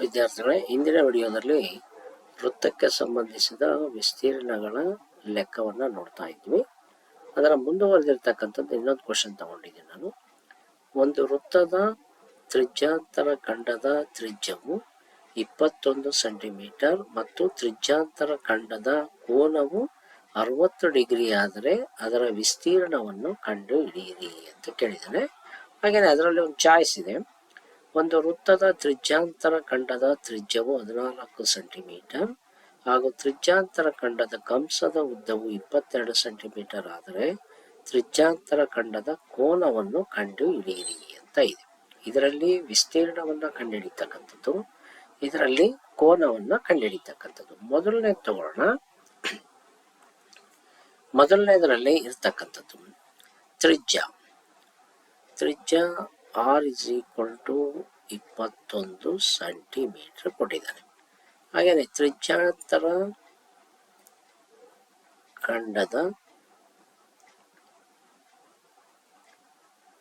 ವಿದ್ಯಾರ್ಥಿಗಳೇ ಇಂದಿನ ವಿಡಿಯೋದಲ್ಲಿ ವೃತ್ತಕ್ಕೆ ಸಂಬಂಧಿಸಿದ ವಿಸ್ತೀರ್ಣಗಳ ಲೆಕ್ಕವನ್ನು ನೋಡ್ತಾ ಇದ್ವಿ. ಅದರ ಮುಂದುವರೆದಿರ್ತಕ್ಕಂಥದ್ದು ಇನ್ನೊಂದು ಕ್ವಶನ್ ತಗೊಂಡಿದ್ದೀನಿ ನಾನು. ಒಂದು ವೃತ್ತದ ತ್ರಿಜ್ಯಾಂತರ ಖಂಡದ ತ್ರಿಜ್ಯವು ಇಪ್ಪತ್ತೊಂದು ಸೆಂಟಿಮೀಟರ್ ಮತ್ತು ತ್ರಿಜ್ಯಾಂತರ ಖಂಡದ ಕೋನವು ಅರವತ್ತು ಡಿಗ್ರಿ ಆದರೆ ಅದರ ವಿಸ್ತೀರ್ಣವನ್ನು ಕಂಡು ಹಿಡಿಯಿರಿ ಅಂತ ಕೇಳಿದ್ದಾರೆ ಹಾಗೆಯೇ ಅದರಲ್ಲಿ ಒಂದು ಚಾಯ್ಸ್ ಇದೆ. ಒಂದು ವೃತ್ತದ ತ್ರಿಜ್ಯಾಂತರ ಖಂಡದ ತ್ರಿಜ್ಯವು ಹದಿನಾಲ್ಕು ಸೆಂಟಿಮೀಟರ್ ಹಾಗೂ ತ್ರಿಜ್ಯಾಂತರ ಖಂಡದ ಕಂಸದ ಉದ್ದವು ಇಪ್ಪತ್ತೆರಡು ಸೆಂಟಿಮೀಟರ್ ಆದರೆ ತ್ರಿಜ್ಯಾಂತರ ಖಂಡದ ಕೋನವನ್ನು ಕಂಡು ಹಿಡಿಯಿರಿ ಅಂತ ಇದೆ. ಇದರಲ್ಲಿ ವಿಸ್ತೀರ್ಣವನ್ನು ಕಂಡುಹಿಡಿತಕ್ಕಂಥದ್ದು ಇದರಲ್ಲಿ ಕೋನವನ್ನು ಕಂಡುಹಿಡಿತಕ್ಕಂಥದ್ದು ಮೊದಲನೇ ತೋರಣ, ಮೊದಲನೇದರಲ್ಲಿ ಇರ್ತಕ್ಕಂಥದ್ದು ತ್ರಿಜ್ಯ. ತ್ರಿಜ್ಯ ಆರ್ ಇಸ್ ಈಕ್ವಲ್ ಟು ಇಪ್ಪತ್ತೊಂದು ಸೆಂಟಿಮೀಟರ್ ಕೊಟ್ಟಿದ್ದಾನೆ ಹಾಗೆಯೇ ತ್ರಿಜ್ಯಾಂತರ ಖಂಡದ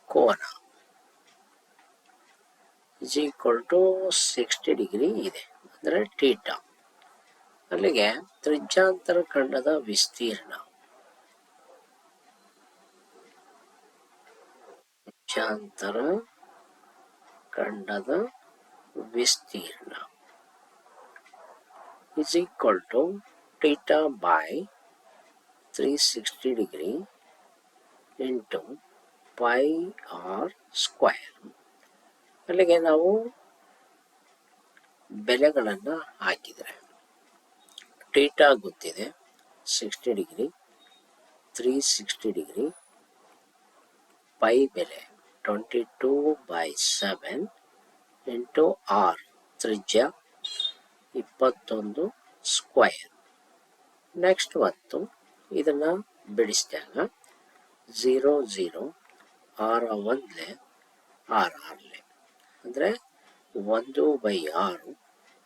ಕೋನ is equal to sixty degree ಇದೆ. ಅಂದರೆ ಟೀಟಾ ಅಲ್ಲಿಗೆ ತ್ರಿಜ್ಯಾಂತರ ಖಂಡದ ವಿಸ್ತೀರ್ಣ. ತ್ರಿಜ್ಯಾಂತರ ಖಂಡದ ವಿಸ್ತೀರ್ಣ is equal to theta by 360 degree into pi R square. ಅಲ್ಲಿಗೆ ನಾವು ಬೆಲೆಗಳನ್ನು ಹಾಕಿದರೆ. ಟೀಟಾ ಗೊತ್ತಿದೆ sixty degree three sixty degree pi ಬೆಲೆ. Twenty by seven into R ತ್ರಿಜ್ಯ ಇಪ್ಪತ್ತೊಂದು ಸ್ಕ್ವಯರ್ ನೆಕ್ಸ್ಟ್ ಮತ್ತು ಇದನ್ನು ಬಿಡಿಸಿದಾಗ ಝೀರೋ ಝೀರೋ ಆರ ಒಂದಲೆ ಆರು ಆರಲೆ. ಅಂದರೆ ಒಂದು ಬೈ ಆರು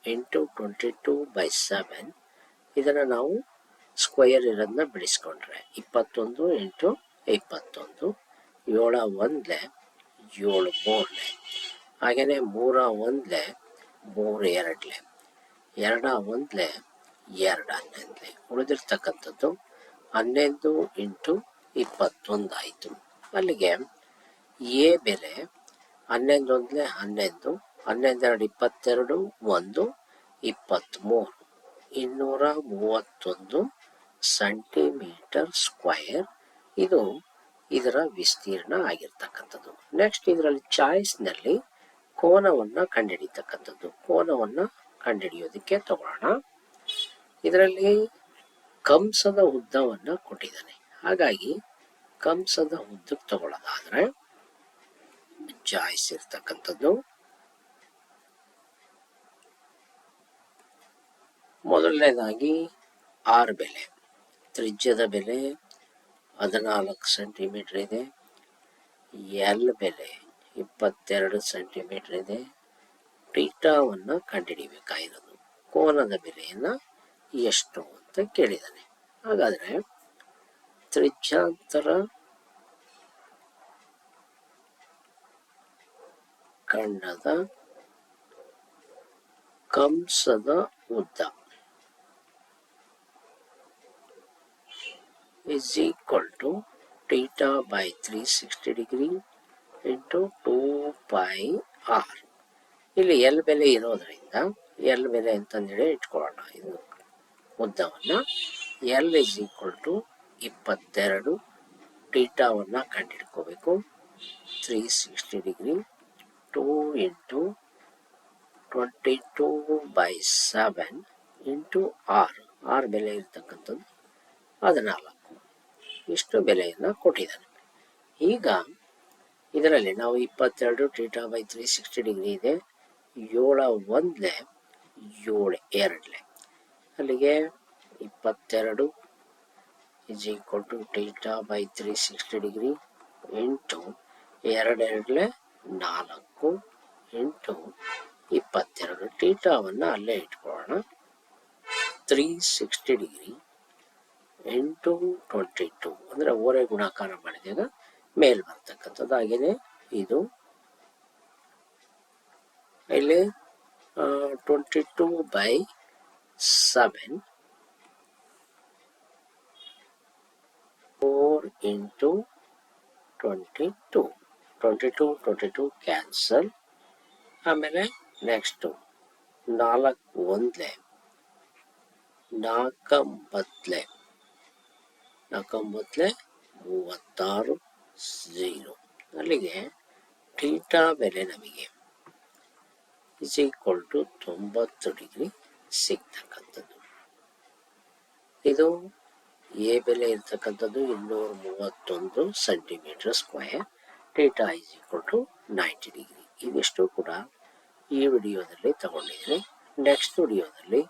into twenty two by seven ಇದನ್ನು ನಾವು ಸ್ಕ್ವಯರ್ ಇರೋದನ್ನ ಬಿಡಿಸ್ಕೊಂಡ್ರೆ. ಇಪ್ಪತ್ತೊಂದು ಇಂಟು ಇಪ್ಪತ್ತೊಂದು, ಏಳ ಒಂದಲೆ ಏಳು ಮೂರಲೆ ಹಾಗೆಯೇ ಮೂರ ಒಂದ್ಲೆ, ಮೂರು ಎರಡ್ಲೆ. ಎರಡ ಒಂದ್ಲೆ, ಎರಡು ಹನ್ನೊಂದ್ಲೆ. ಉಳಿದಿರ್ತಕ್ಕಂಥದ್ದು ಹನ್ನೊಂದು ಇಂಟು ಇಪ್ಪತ್ತೊಂದು ಆಯಿತು. ಅಲ್ಲಿಗೆ ಎ ಬೆಲೆ ಹನ್ನೊಂದು ಒಂದ್ಲೆ ಹನ್ನೊಂದು ಹನ್ನೊಂದೆರಡು ಇಪ್ಪತ್ತೆರಡು, ಒಂದು ಇಪ್ಪತ್ತ್ಮೂರು. ಇನ್ನೂರ ಮೂವತ್ತೊಂದು ಸೆಂಟಿಮೀಟರ್ ಸ್ಕ್ವಯರ್ ಇದು ಇದರ ವಿಸ್ತೀರ್ಣ ಆಗಿರ್ತಕ್ಕಂಥದ್ದು. ನೆಕ್ಸ್ಟ್ ಇದರಲ್ಲಿ ಚಾಯ್ಸ್ನಲ್ಲಿ ಕೋನವನ್ನು ಕಂಡುಹಿಡಿತಕ್ಕಂಥದ್ದು ಕೋನವನ್ನ ಕಂಡುಹಿಡಿಯೋದಕ್ಕೆ ತಗೊಳ್ಳೋಣ. ಇದರಲ್ಲಿ ಕಂಸದ ಉದ್ದವನ್ನ ಕೊಟ್ಟಿದ್ದಾನೆ. ಹಾಗಾಗಿ ಕಂಸದ ಉದ್ದಕ್ಕೆ ತಗೊಳ್ಳೋದಾದ್ರೆ ಚಾಯ್ಸ್ ಇರ್ತಕ್ಕಂಥದ್ದು. ಮೊದಲನೇದಾಗಿ ಆರ್ ಬೆಲೆ. ತ್ರಿಜ್ಯದ ಬೆಲೆ ಹದಿನಾಲ್ಕು ಸೆಂಟಿಮೀಟರ್ ಇದೆ. ಎಲ್ ಬೆಲೆ ಇಪ್ಪತ್ತೆರಡು ಸೆಂಟಿಮೀಟರ್ ಇದೆ. ಟೀಟಾವನ್ನು ಕಂಡುಹಿಡಿಬೇಕಾಗಿರೋದು ಕೋನದ ಬೆಲೆಯನ್ನು ಎಷ್ಟು ಅಂತ ಕೇಳಿದ್ದಾನೆ ಹಾಗಾದರೆ ತ್ರಿಜ್ಯಾಂತರ ಖಂಡದ ಕಂಸದ ಉದ್ದ. Is equal to theta by 360 degree into 2 pi r. ಇಲ್ಲಿ ಎಲ್ ಬೆಲೆ ಇರೋದ್ರಿಂದ ಎಲ್ ಬೆಲೆ ಅಂತಂದೇಳಿ ಇಟ್ಕೊಳ್ಳೋಣ. ಇದು ಉದ್ದವನ್ನು ಎಲ್ ಇಸ್ ಈಕ್ವಲ್ ಟು ಇಪ್ಪತ್ತೆರಡು. ಟೀಟಾವನ್ನು ಕಂಡುಹಿಡ್ಕೋಬೇಕು three sixty degree two into twenty two by seven into R R ಬೆಲೆ ಇರ್ತಕ್ಕಂಥದ್ದು. ಹದಿನಾಲ್ಕು. ಇಷ್ಟು ಬೆಲೆಯನ್ನು ಕೊಟ್ಟಿದ್ದಾನೆ. ಈಗ ಇದರಲ್ಲಿ ನಾವು ಇಪ್ಪತ್ತೆರಡು theta by three sixty degree ಇದೆ. ಏಳ ಒಂದ್ಲೆ, ಏಳು ಎರಡಲೆ. ಅಲ್ಲಿಗೆ ಇಪ್ಪತ್ತೆರಡು is equal to theta by three sixty degree ಎಂಟು ಎರಡೆರಡಲೆ ನಾಲ್ಕು ಎಂಟು ಇಪ್ಪತ್ತೆರಡು ಟೀಟಾವನ್ನು ಅಲ್ಲೇ ಇಟ್ಕೊಳ್ಳೋಣ. ತ್ರೀ ಸಿಕ್ಸ್ಟಿ ಡಿಗ್ರಿ ಎಂಟು ಟ್ವೆಂಟಿ ಟು ಅಂದರೆ ಓರೆ ಗುಣಾಕಾರ ಮಾಡಿದಾಗ ಮೇಲ್ ಬರ್ತಕ್ಕಂಥದ್ದು ಹಾಗೆಯೇ ಇದು. ಇಲ್ಲಿ twenty two by seven four into twenty two twenty two twenty two cancel ಆಮೇಲೆ ನೆಕ್ಸ್ಟು ನಾಲ್ಕು ಒಂದ್ಲೆ. ನಾಲ್ಕಂಬತ್ಲೆ ನಾಲ್ಕಂಬತ್ಲೆ ಮೂವತ್ತಾರು ಝೀರೋ ಅಲ್ಲಿಗೆ ಟೀಟಾ ಬೆಲೆ ನಮಗೆ ಇಸ್ ಈಕ್ವಲ್ ಟು ತೊಂಬತ್ತು ಡಿಗ್ರಿ ಸಿಗ್ತಕ್ಕಂಥದ್ದು ಇದು ಎ ಬೆಲೆ ಇರ್ತಕ್ಕಂಥದ್ದು ಇನ್ನೂರ ಮೂವತ್ತೊಂದು centimetre square theta is equal to ninety degree ಇವಿಷ್ಟು ಕೂಡ ಈ ವಿಡಿಯೋದಲ್ಲಿ ತಗೊಂಡಿದ್ದೀನಿ ನೆಕ್ಸ್ಟ್ ವಿಡಿಯೋದಲ್ಲಿ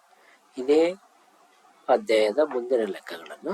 ಇದೇ ಅಧ್ಯಾಯದ ಮುಂದಿನ ಲೆಕ್ಕಗಳನ್ನು